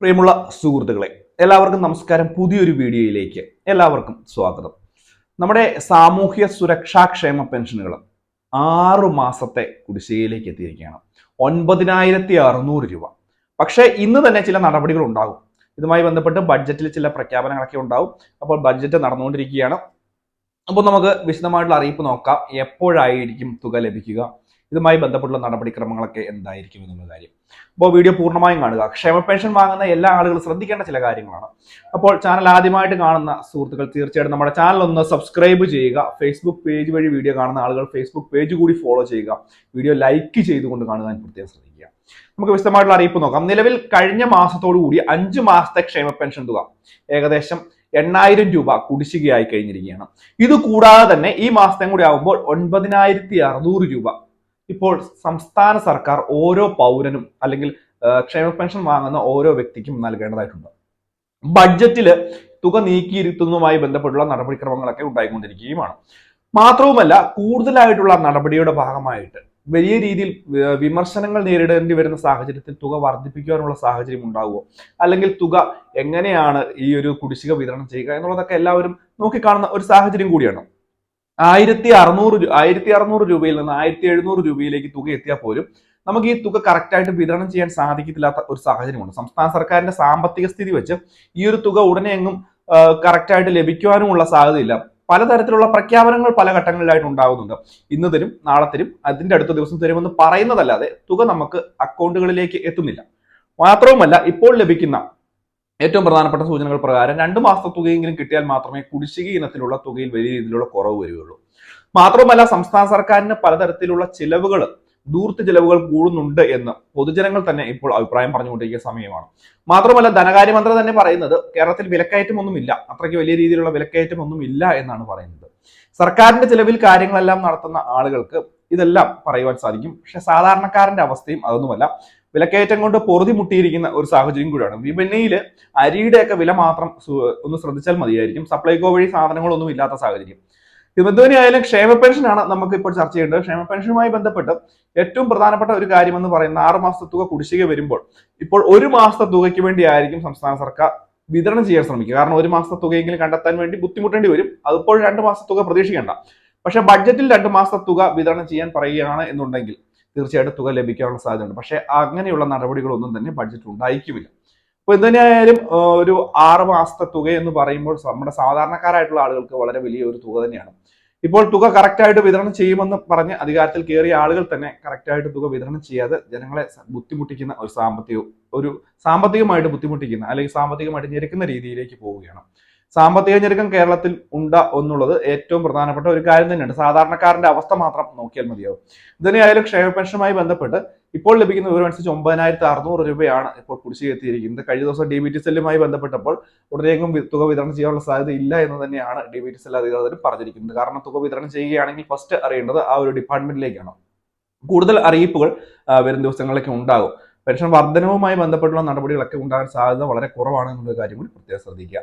പ്രിയമുള്ള സുഹൃത്തുക്കളെ എല്ലാവർക്കും നമസ്കാരം. പുതിയൊരു വീഡിയോയിലേക്ക് എല്ലാവർക്കും സ്വാഗതം. നമ്മുടെ സാമൂഹ്യ സുരക്ഷാ ക്ഷേമ പെൻഷനുകൾ ആറു മാസത്തെ കുടിശ്ശികയിലേക്ക് എത്തിയിരിക്കുകയാണ്. ഒൻപതിനായിരത്തി അറുന്നൂറ് രൂപ. പക്ഷേ ഇന്ന് തന്നെ ചില നടപടികൾ ഉണ്ടാകും. ഇതുമായി ബന്ധപ്പെട്ട് ബഡ്ജറ്റിൽ ചില പ്രഖ്യാപനങ്ങളൊക്കെ ഉണ്ടാവും അപ്പോൾ ബഡ്ജറ്റ് നടന്നുകൊണ്ടിരിക്കുകയാണ്. അപ്പോൾ നമുക്ക് വിശദമായിട്ടുള്ള അറിയിപ്പ് നോക്കാം. എപ്പോഴായിരിക്കും തുക ലഭിക്കുക? ഇതുമായി ബന്ധപ്പെട്ടുള്ള നടപടിക്രമങ്ങളൊക്കെ എന്തായിരിക്കും എന്നുള്ള കാര്യം. അപ്പോൾ വീഡിയോ പൂർണമായും കാണുക. ക്ഷേമ പെൻഷൻ വാങ്ങുന്ന എല്ലാ ആളുകളും ശ്രദ്ധിക്കേണ്ട ചില കാര്യങ്ങളാണ്. അപ്പോൾ ചാനൽ ആദ്യമായിട്ട് കാണുന്ന സുഹൃത്തുക്കൾ തീർച്ചയായിട്ടും നമ്മുടെ ചാനൽ ഒന്ന് സബ്സ്ക്രൈബ് ചെയ്യുക. ഫേസ്ബുക്ക് പേജ് വഴി വീഡിയോ കാണുന്ന ആളുകൾ ഫേസ്ബുക്ക് പേജ് കൂടി ഫോളോ ചെയ്യുക. വീഡിയോ ലൈക്ക് ചെയ്തുകൊണ്ട് കാണുവാൻ പ്രത്യേകം ശ്രദ്ധിക്കുക. നമുക്ക് വിശദമായിട്ടുള്ള അറിയിപ്പ് നോക്കാം. നിലവിൽ കഴിഞ്ഞ മാസത്തോടു കൂടി അഞ്ച് മാസത്തെ ക്ഷേമ പെൻഷൻ തുക ഏകദേശം എണ്ണായിരം രൂപ കുടിശ്ശികയായി കഴിഞ്ഞിരിക്കുകയാണ്. ഇത് കൂടാതെ തന്നെ ഈ മാസത്തെ കൂടി ആകുമ്പോൾ ഒൻപതിനായിരത്തി അറുന്നൂറ് രൂപ ഇപ്പോൾ സംസ്ഥാന സർക്കാർ ഓരോ പൗരനും അല്ലെങ്കിൽ ക്ഷേമ പെൻഷൻ വാങ്ങുന്ന ഓരോ വ്യക്തിക്കും നൽകേണ്ടതായിട്ടുണ്ട്. ബഡ്ജറ്റിൽ തുക നീക്കിയിരുത്തുന്നതുമായി ബന്ധപ്പെട്ടുള്ള നടപടിക്രമങ്ങളൊക്കെ ഉണ്ടായിക്കൊണ്ടിരിക്കുകയുമാണ്. മാത്രവുമല്ല കൂടുതലായിട്ടുള്ള നടപടിയുടെ ഭാഗമായിട്ട് വലിയ രീതിയിൽ വിമർശനങ്ങൾ നേരിടേണ്ടി വരുന്ന സാഹചര്യത്തിൽ തുക വർദ്ധിപ്പിക്കുവാനുള്ള സാഹചര്യം ഉണ്ടാകുമോ അല്ലെങ്കിൽ തുക എങ്ങനെയാണ് ഈ ഒരു കുടിശ്ശിക വിതരണം ചെയ്യുക എന്നുള്ളതൊക്കെ എല്ലാവരും നോക്കിക്കാണുന്ന ഒരു സാഹചര്യം കൂടിയാണ്. ആയിരത്തി അറുന്നൂറ് ആയിരത്തി അറുന്നൂറ് രൂപയിൽ നിന്ന് ആയിരത്തി എഴുന്നൂറ് രൂപയിലേക്ക് തുക എത്തിയാൽ പോലും നമുക്ക് ഈ തുക കറക്റ്റായിട്ട് വിതരണം ചെയ്യാൻ സാധിക്കത്തില്ലാത്ത ഒരു സാഹചര്യമുണ്ട് സംസ്ഥാന സർക്കാരിന്റെ സാമ്പത്തിക സ്ഥിതി വെച്ച് ഈ ഒരു തുക ഉടനെ എങ്ങും കറക്റ്റായിട്ട് ലഭിക്കുവാനുമുള്ള സാധ്യതയില്ല. പലതരത്തിലുള്ള പ്രഖ്യാപനങ്ങൾ പല ഘട്ടങ്ങളിലായിട്ട് ഉണ്ടാകുന്നുണ്ട്. ഇന്ന് തരും നാളെ തരും അതിന്റെ അടുത്ത ദിവസം തരുമെന്ന് പറയുന്നതല്ലാതെ തുക നമുക്ക് അക്കൗണ്ടുകളിലേക്ക് എത്തുന്നില്ല. മാത്രവുമല്ല ഇപ്പോൾ ലഭിക്കുന്ന ഏറ്റവും പ്രധാനപ്പെട്ട സൂചനകൾ പ്രകാരം രണ്ട് മാസത്തെ തുകയെങ്കിലും കിട്ടിയാൽ മാത്രമേ കുടിശ്ശിക ഇനത്തിലുള്ള തുകയിൽ വലിയ രീതിയിലുള്ള കുറവ് വരികയുള്ളൂ. മാത്രമല്ല സംസ്ഥാന സർക്കാരിന് പലതരത്തിലുള്ള ചിലവുകൾ ദൂർത്ത് ചിലവുകൾ കൂടുന്നുണ്ട് എന്ന് പൊതുജനങ്ങൾ തന്നെ ഇപ്പോൾ അഭിപ്രായം പറഞ്ഞുകൊണ്ടിരിക്കുന്ന സമയമാണ്. മാത്രമല്ല ധനകാര്യമന്ത്രി തന്നെ പറയുന്നത് കേരളത്തിൽ വിലക്കയറ്റമൊന്നുമില്ല. അത്രയ്ക്ക് വലിയ രീതിയിലുള്ള വിലക്കയറ്റമൊന്നും ഇല്ല എന്നാണ് പറയുന്നത്. സർക്കാരിന്റെ ചിലവിൽ കാര്യങ്ങളെല്ലാം നടത്തുന്ന ആളുകൾക്ക് ഇതെല്ലാം പറയുവാൻ സാധിക്കും. പക്ഷെ സാധാരണക്കാരന്റെ അവസ്ഥയും അതൊന്നുമല്ല. വിലക്കയറ്റം കൊണ്ട് പൊറുതി മുട്ടിയിരിക്കുന്ന ഒരു സാഹചര്യം കൂടിയാണ്. വിപണിയിൽ അരിയുടെയൊക്കെ വില മാത്രം ഒന്ന് ശ്രദ്ധിച്ചാൽ മതിയായിരിക്കും. സപ്ലൈകോ വഴി സാധനങ്ങളൊന്നും ഇല്ലാത്ത സാഹചര്യം. തിരുവനന്തപുരം ആയാലും ക്ഷേമ പെൻഷനാണ് നമുക്ക് ഇപ്പോൾ ചർച്ച ചെയ്യേണ്ടത്. ക്ഷേമ പെൻഷനുമായി ബന്ധപ്പെട്ട് ഏറ്റവും പ്രധാനപ്പെട്ട ഒരു കാര്യം എന്ന് പറയുന്ന ആറ് മാസത്തെ തുക കുടിശ്ശിക വരുമ്പോൾ ഇപ്പോൾ ഒരു മാസത്തെ തുകയ്ക്ക് വേണ്ടിയായിരിക്കും സംസ്ഥാന സർക്കാർ വിതരണം ചെയ്യാൻ ശ്രമിക്കുക. കാരണം ഒരു മാസത്തെ തുകയെങ്കിലും കണ്ടെത്താൻ വേണ്ടി ബുദ്ധിമുട്ടേണ്ടി വരും. അതിപ്പോൾ രണ്ട് മാസത്തെ തുക പ്രതീക്ഷിക്കേണ്ട. പക്ഷെ ബഡ്ജറ്റിൽ രണ്ട് മാസത്തെ തുക വിതരണം ചെയ്യാൻ പറയുകയാണ് എന്നുണ്ടെങ്കിൽ തീർച്ചയായിട്ടും തുക ലഭിക്കാനുള്ള സാധ്യതയുണ്ട്. പക്ഷേ അങ്ങനെയുള്ള നടപടികളൊന്നും തന്നെ ബഡ്ജറ്റ് ഉണ്ടായിരിക്കുമില്ല അപ്പോൾ ആ, ഒരു ആറ് മാസത്തെ തുക എന്ന് പറയുമ്പോൾ നമ്മുടെ സാധാരണക്കാരായിട്ടുള്ള ആളുകൾക്ക് വളരെ വലിയ ഒരു തുക തന്നെയാണ്. ഇപ്പോൾ തുക കറക്റ്റായിട്ട് വിതരണം ചെയ്യുമെന്ന് പറഞ്ഞ് അധികാരത്തിൽ കയറിയ ആളുകൾ തന്നെ കറക്റ്റായിട്ട് തുക വിതരണം ചെയ്യാതെ ജനങ്ങളെ ബുദ്ധിമുട്ടിക്കുന്ന ഒരു സാമ്പത്തിക ഒരു സാമ്പത്തികമായിട്ട് ബുദ്ധിമുട്ടിക്കുന്ന അല്ലെങ്കിൽ സാമ്പത്തികമായിട്ട് ഞെരുക്കുന്ന രീതിയിലേക്ക് പോവുകയാണ്. സാമ്പത്തിക ഞെരുക്കം കേരളത്തിൽ ഉണ്ട് എന്നുള്ളത് ഏറ്റവും പ്രധാനപ്പെട്ട ഒരു കാര്യം തന്നെയാണ്. സാധാരണക്കാരന്റെ അവസ്ഥ മാത്രം നോക്കിയാൽ മതിയാവും. ഇതിനെയായാലും ക്ഷേമ പെൻഷനുമായി ബന്ധപ്പെട്ട് ഇപ്പോൾ ലഭിക്കുന്ന വിവരം അനുസരിച്ച് ഒമ്പതിനായിരത്തി അറുന്നൂറ് രൂപയാണ് ഇപ്പോൾ കുടിശ്ശിക എത്തിയിരിക്കുന്നത് കഴിഞ്ഞ ദിവസം ഡി ബി ടി സെല്ലുമായി ബന്ധപ്പെട്ടപ്പോൾ ഉടനെയെങ്കിലും തുക വിതരണം ചെയ്യാനുള്ള സാധ്യത ഇല്ല എന്ന് തന്നെയാണ് ഡി ബി ടി സെൽ അധികൃതരും പറഞ്ഞിരിക്കുന്നത്. കാരണം തുക വിതരണം ചെയ്യുകയാണെങ്കിൽ ഫസ്റ്റ് അറിയേണ്ടത് ആ ഒരു ഡിപ്പാർട്ട്മെന്റിലേക്കാണ്. കൂടുതൽ അറിയിപ്പുകൾ വരും ദിവസങ്ങളിലേക്ക് ഉണ്ടാകും. പെൻഷൻ വർധനവുമായി ബന്ധപ്പെട്ടുള്ള നടപടികളൊക്കെ ഉണ്ടാകാൻ സാധ്യത വളരെ കുറവാണ് എന്നുള്ള കാര്യം കൂടി പ്രത്യേകം ശ്രദ്ധിക്കുക.